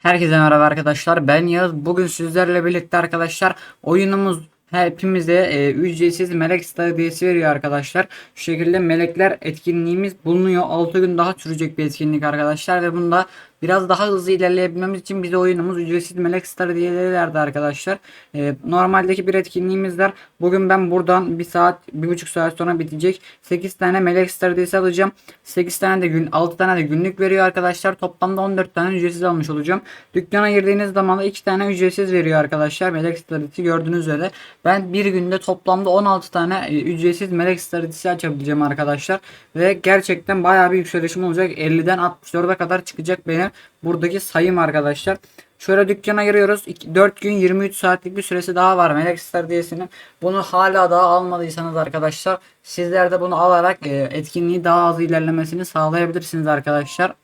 Herkese merhaba arkadaşlar. Ben Yağız. Bugün sizlerle birlikte arkadaşlar oyunumuz hepimize e, ücretsiz melek star hediyesi veriyor arkadaşlar. Şu şekilde melekler etkinliğimiz bulunuyor. 6 gün daha sürecek bir etkinlik arkadaşlar ve bunda biraz daha hızlı ilerleyebilmemiz için bize oyunumuz ücretsiz melek star hediyeleri arkadaşlar. E, normaldeki bir etkinliğimiz var. Bugün ben buradan 1 saat 1,5 saat sonra bitecek 8 tane melek star hediyesi alacağım. 8 tane de gün 6 tane de günlük veriyor arkadaşlar. Toplamda 14 tane ücretsiz almış olacağım. Dükkana girdiğiniz zaman da 2 tane ücretsiz veriyor arkadaşlar. Melek star gördüğünüz üzere. Ben bir günde toplamda 16 tane e, ücretsiz melek star açabileceğim arkadaşlar. Ve gerçekten bayağı bir yükselişim olacak. 50'den 64'e kadar çıkacak benim buradaki sayım arkadaşlar. Şöyle dükkana giriyoruz. 4 gün 23 saatlik bir süresi daha var Melek Star diyesinin. Bunu hala daha almadıysanız arkadaşlar sizler de bunu alarak e, etkinliği daha hızlı ilerlemesini sağlayabilirsiniz arkadaşlar.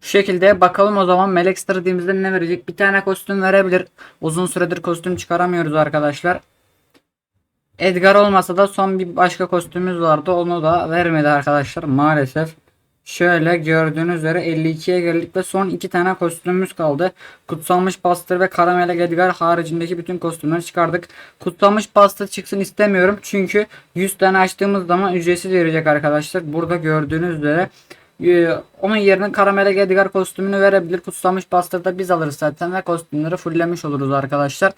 Şu şekilde bakalım o zaman Melek Star ne verecek? Bir tane kostüm verebilir. Uzun süredir kostüm çıkaramıyoruz arkadaşlar. Edgar olmasa da son bir başka kostümümüz vardı. Onu da vermedi arkadaşlar maalesef. Şöyle gördüğünüz üzere 52'ye geldik ve son iki tane kostümümüz kaldı. Kutsalmış Bastır ve Karamele Edgar haricindeki bütün kostümleri çıkardık. Kutsalmış Bastır çıksın istemiyorum. Çünkü 100 tane açtığımız zaman ücretsiz verecek arkadaşlar. Burada gördüğünüz üzere onun yerine Karamele Edgar kostümünü verebilir. Kutsamış Bastır'da biz alırız zaten ve kostümleri fulllemiş oluruz arkadaşlar.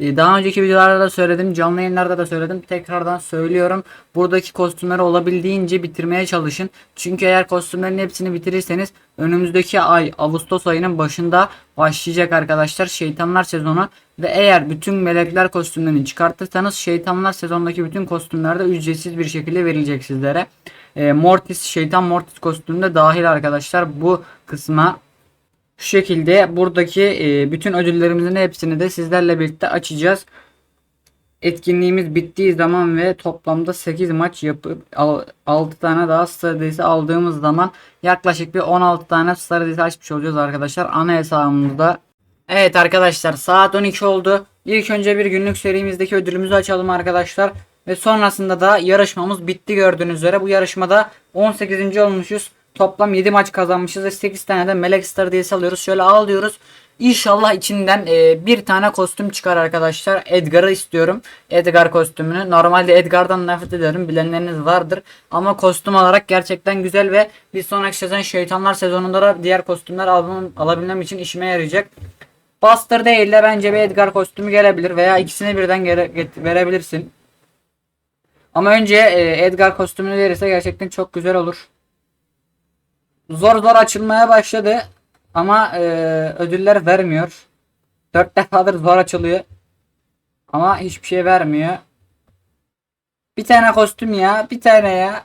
Ee, daha önceki videolarda da söyledim. Canlı yayınlarda da söyledim. Tekrardan söylüyorum. Buradaki kostümleri olabildiğince bitirmeye çalışın. Çünkü eğer kostümlerin hepsini bitirirseniz önümüzdeki ay Ağustos ayının başında başlayacak arkadaşlar şeytanlar sezonu ve eğer bütün melekler kostümlerini çıkartırsanız şeytanlar sezondaki bütün kostümler de ücretsiz bir şekilde verilecek sizlere. E, Mortis şeytan Mortis kostümü de dahil arkadaşlar bu kısma. Şu şekilde buradaki e, bütün ödüllerimizin hepsini de sizlerle birlikte açacağız. Etkinliğimiz bittiği zaman ve toplamda 8 maç yapıp 6 tane daha stratejisi aldığımız zaman yaklaşık bir 16 tane stratejisi açmış olacağız arkadaşlar ana hesabımızda. Evet arkadaşlar saat 12 oldu. İlk önce bir günlük serimizdeki ödülümüzü açalım arkadaşlar. Ve sonrasında da yarışmamız bitti gördüğünüz üzere. Bu yarışmada 18. olmuşuz. Toplam 7 maç kazanmışız ve 8 tane de Melek Star diye salıyoruz. Şöyle al diyoruz. İnşallah içinden e, bir tane kostüm çıkar arkadaşlar. Edgar'ı istiyorum. Edgar kostümünü. Normalde Edgar'dan nefret ederim. Bilenleriniz vardır. Ama kostüm olarak gerçekten güzel ve bir sonraki sezon şeytanlar sezonunda da diğer kostümler almam, alabilmem için işime yarayacak. Buster değil de bence bir Edgar kostümü gelebilir veya ikisini birden verebilirsin. Ama önce e, Edgar kostümünü verirse gerçekten çok güzel olur. Zor zor açılmaya başladı. Ama e, ödüller vermiyor. 4 defadır zor açılıyor. Ama hiçbir şey vermiyor. Bir tane kostüm ya. Bir tane ya.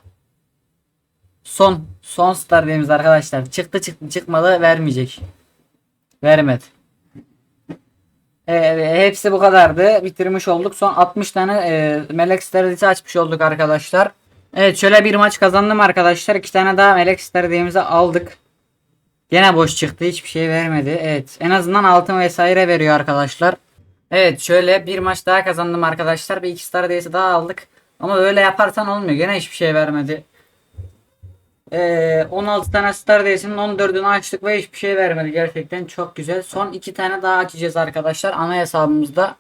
Son. Son star diyemiz arkadaşlar. Çıktı çıktı çıkmadı vermeyecek. Vermedi. E, hepsi bu kadardı. Bitirmiş olduk. Son 60 tane e, melek stratejisi açmış olduk arkadaşlar. Evet şöyle bir maç kazandım arkadaşlar. İki tane daha melek stratejimizi aldık. Gene boş çıktı. Hiçbir şey vermedi. Evet. En azından altın vesaire veriyor arkadaşlar. Evet şöyle bir maç daha kazandım arkadaşlar. Bir iki stratejisi daha aldık. Ama öyle yaparsan olmuyor. Gene hiçbir şey vermedi. Ee, 16 tane Star Days'in 14'ünü açtık ve hiçbir şey vermedi. Gerçekten çok güzel. Son 2 tane daha açacağız arkadaşlar ana hesabımızda.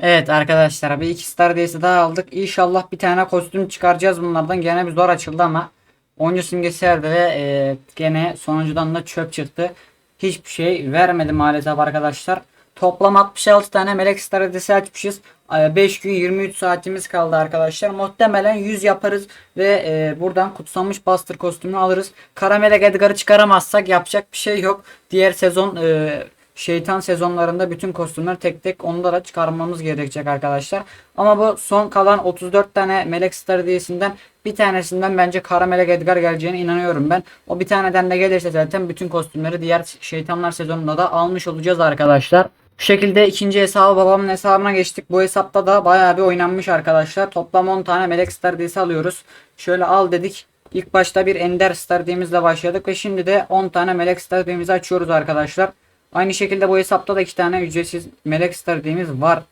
Evet arkadaşlar bir iki Star Days'i daha aldık. İnşallah bir tane kostüm çıkaracağız bunlardan. Gene bir zor açıldı ama oyuncu simgesi verdi ve e, gene sonuncudan da çöp çıktı. Hiçbir şey vermedi maalesef arkadaşlar. Toplam 66 tane melek stratejisi açmışız. 5 gün 23 saatimiz kaldı arkadaşlar. Muhtemelen 100 yaparız ve e, buradan kutsanmış bastır kostümünü alırız. Kara melek Edgar'ı çıkaramazsak yapacak bir şey yok. Diğer sezon e, şeytan sezonlarında bütün kostümler tek tek onlara çıkarmamız gerekecek arkadaşlar. Ama bu son kalan 34 tane melek stratejisinden bir tanesinden bence kara Edgar geleceğine inanıyorum ben. O bir taneden de gelirse zaten bütün kostümleri diğer şeytanlar sezonunda da almış olacağız arkadaşlar. Bu şekilde ikinci hesabı babamın hesabına geçtik. Bu hesapta da bayağı bir oynanmış arkadaşlar. Toplam 10 tane melek star diyesi alıyoruz. Şöyle al dedik. İlk başta bir ender star diyemizle başladık ve şimdi de 10 tane melek star diyemizi açıyoruz arkadaşlar. Aynı şekilde bu hesapta da 2 tane ücretsiz melek star diyemiz var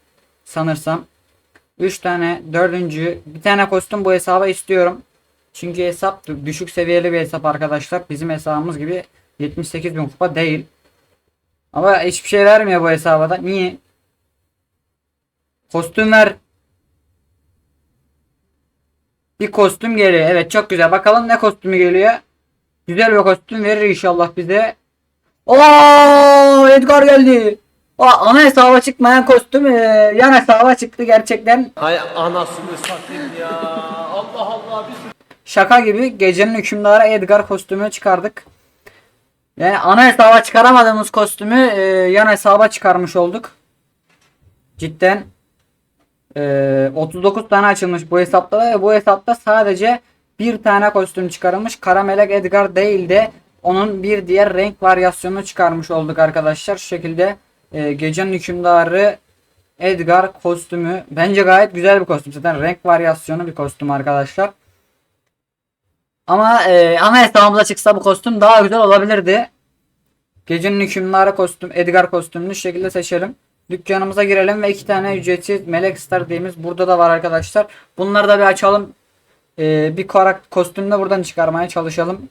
sanırsam. 3 tane dördüncü bir tane kostüm bu hesaba istiyorum. Çünkü hesap düşük seviyeli bir hesap arkadaşlar. Bizim hesabımız gibi 78 bin kupa değil. Ama hiçbir şey vermiyor bu hesaba da. Niye? Kostüm ver. Bir kostüm geliyor. Evet çok güzel. Bakalım ne kostümü geliyor. Güzel bir kostüm verir inşallah bize. Oo Edgar geldi. Aa, ana hesaba çıkmayan kostüm e, yan hesaba çıktı gerçekten. Hay anasını satayım ya. Allah Allah bir Şaka gibi gecenin hükümdarı Edgar kostümü çıkardık. Yani ana hesaba çıkaramadığımız kostümü e, yan hesaba çıkarmış olduk. Cidden e, 39 tane açılmış bu hesapta ve bu hesapta sadece bir tane kostüm çıkarılmış. Kara Melek Edgar değil de onun bir diğer renk varyasyonunu çıkarmış olduk arkadaşlar. Şu şekilde e, gecenin hükümdarı Edgar kostümü bence gayet güzel bir kostüm. Zaten renk varyasyonu bir kostüm arkadaşlar. Ama e, ana hesabımıza çıksa bu kostüm daha güzel olabilirdi. Gecenin hükümdarı kostüm, Edgar kostümünü şu şekilde seçelim. Dükkanımıza girelim ve iki tane ücretsiz Melek Star diyemiz burada da var arkadaşlar. Bunları da bir açalım. E, bir karak kostüm de buradan çıkarmaya çalışalım.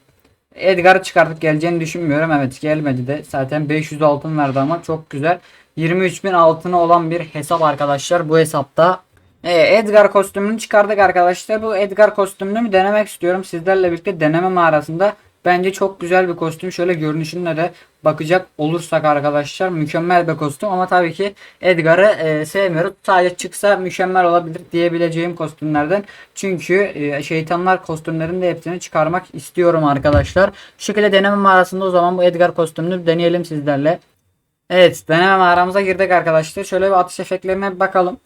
Edgar'ı çıkardık geleceğini düşünmüyorum. Evet gelmedi de. Zaten 500 altın verdi ama çok güzel. 23.000 altını olan bir hesap arkadaşlar bu hesapta. Ee, Edgar kostümünü çıkardık arkadaşlar. Bu Edgar kostümünü mü denemek istiyorum. Sizlerle birlikte deneme mağarasında. Bence çok güzel bir kostüm. Şöyle görünüşüne de bakacak olursak arkadaşlar mükemmel bir kostüm. Ama tabii ki Edgar'ı e, sevmiyoruz. Sadece çıksa mükemmel olabilir diyebileceğim kostümlerden. Çünkü e, şeytanlar kostümlerinin de hepsini çıkarmak istiyorum arkadaşlar. Şu şekilde deneme mağarasında o zaman bu Edgar kostümünü deneyelim sizlerle. Evet deneme mağaramıza girdik arkadaşlar. Şöyle bir atış efektlerine bakalım.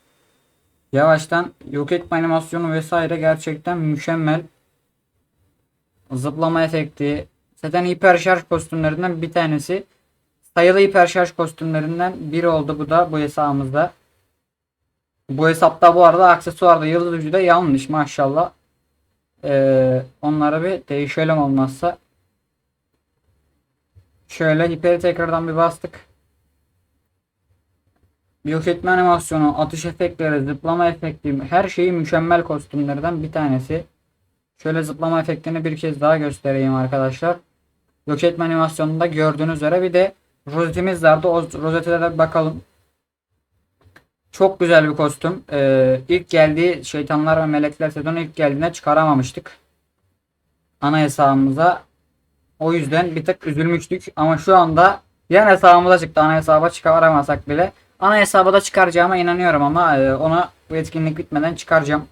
Yavaştan yok etme animasyonu vesaire gerçekten mükemmel. Zıplama efekti. Zaten hiper şarj kostümlerinden bir tanesi. Sayılı hiper şarj kostümlerinden biri oldu bu da bu hesabımızda. Bu hesapta bu arada aksesuarda yıldız ucu da yanlış maşallah. Ee, onlara bir değişelim olmazsa. Şöyle hiperi tekrardan bir bastık. Yok etme animasyonu, atış efektleri, zıplama efekti, her şeyi mükemmel kostümlerden bir tanesi. Şöyle zıplama efektini bir kez daha göstereyim arkadaşlar. Yok etme animasyonunda gördüğünüz üzere bir de rozetimiz vardı. O rozetelere bir bakalım. Çok güzel bir kostüm. Ee, ilk geldiği şeytanlar ve melekler sezonu ilk geldiğinde çıkaramamıştık. Ana hesabımıza. O yüzden bir tık üzülmüştük. Ama şu anda yan hesabımıza çıktı. Ana hesaba çıkaramasak bile. Ana hesaba da çıkaracağıma inanıyorum ama e, ona bu etkinlik bitmeden çıkaracağım.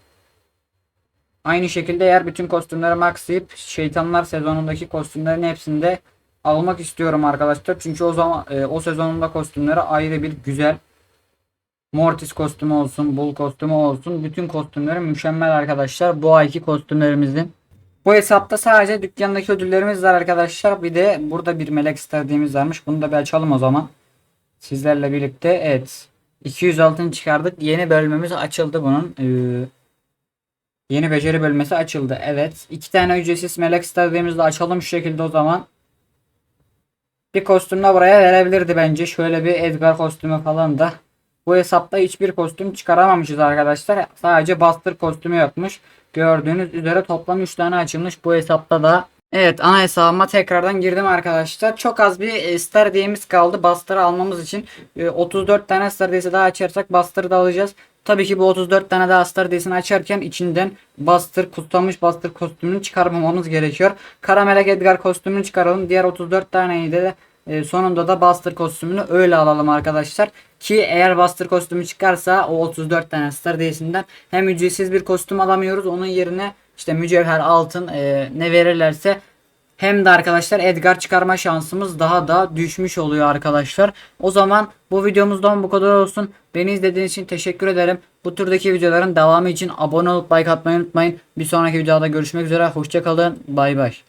Aynı şekilde eğer bütün kostümleri maxlayıp şeytanlar sezonundaki kostümlerin hepsini de almak istiyorum arkadaşlar. Çünkü o zaman e, o sezonunda kostümleri ayrı bir güzel. Mortis kostümü olsun, Bull kostümü olsun. Bütün kostümleri mükemmel arkadaşlar. Bu ayki kostümlerimizin. Bu hesapta sadece dükkandaki ödüllerimiz var arkadaşlar. Bir de burada bir melek istediğimiz varmış. Bunu da bir açalım o zaman. Sizlerle birlikte evet. 200 altın çıkardık. Yeni bölmemiz açıldı bunun. Ee, yeni beceri bölmesi açıldı. Evet. iki tane ücretsiz melek istediğimizde açalım şu şekilde o zaman. Bir kostüm de buraya verebilirdi bence. Şöyle bir Edgar kostümü falan da. Bu hesapta hiçbir kostüm çıkaramamışız arkadaşlar. Sadece Buster kostümü yokmuş. Gördüğünüz üzere toplam 3 tane açılmış bu hesapta da. Evet ana hesabıma tekrardan girdim arkadaşlar. Çok az bir e, Star diyemiz kaldı. Buster'ı almamız için e, 34 tane Star diyesi daha açarsak Buster'ı da alacağız. Tabii ki bu 34 tane daha Star diyesini açarken içinden Buster kutlanmış Buster kostümünü çıkarmamamız gerekiyor. Kara Melek Edgar kostümünü çıkaralım. Diğer 34 taneyi de e, sonunda da Buster kostümünü öyle alalım arkadaşlar. Ki eğer Buster kostümü çıkarsa o 34 tane Star diyesinden hem ücretsiz bir kostüm alamıyoruz. Onun yerine işte mücevher, altın e, ne verirlerse hem de arkadaşlar Edgar çıkarma şansımız daha da düşmüş oluyor arkadaşlar. O zaman bu videomuzdan bu kadar olsun. Beni izlediğiniz için teşekkür ederim. Bu türdeki videoların devamı için abone olup like atmayı unutmayın. Bir sonraki videoda görüşmek üzere. Hoşçakalın. Bay bay.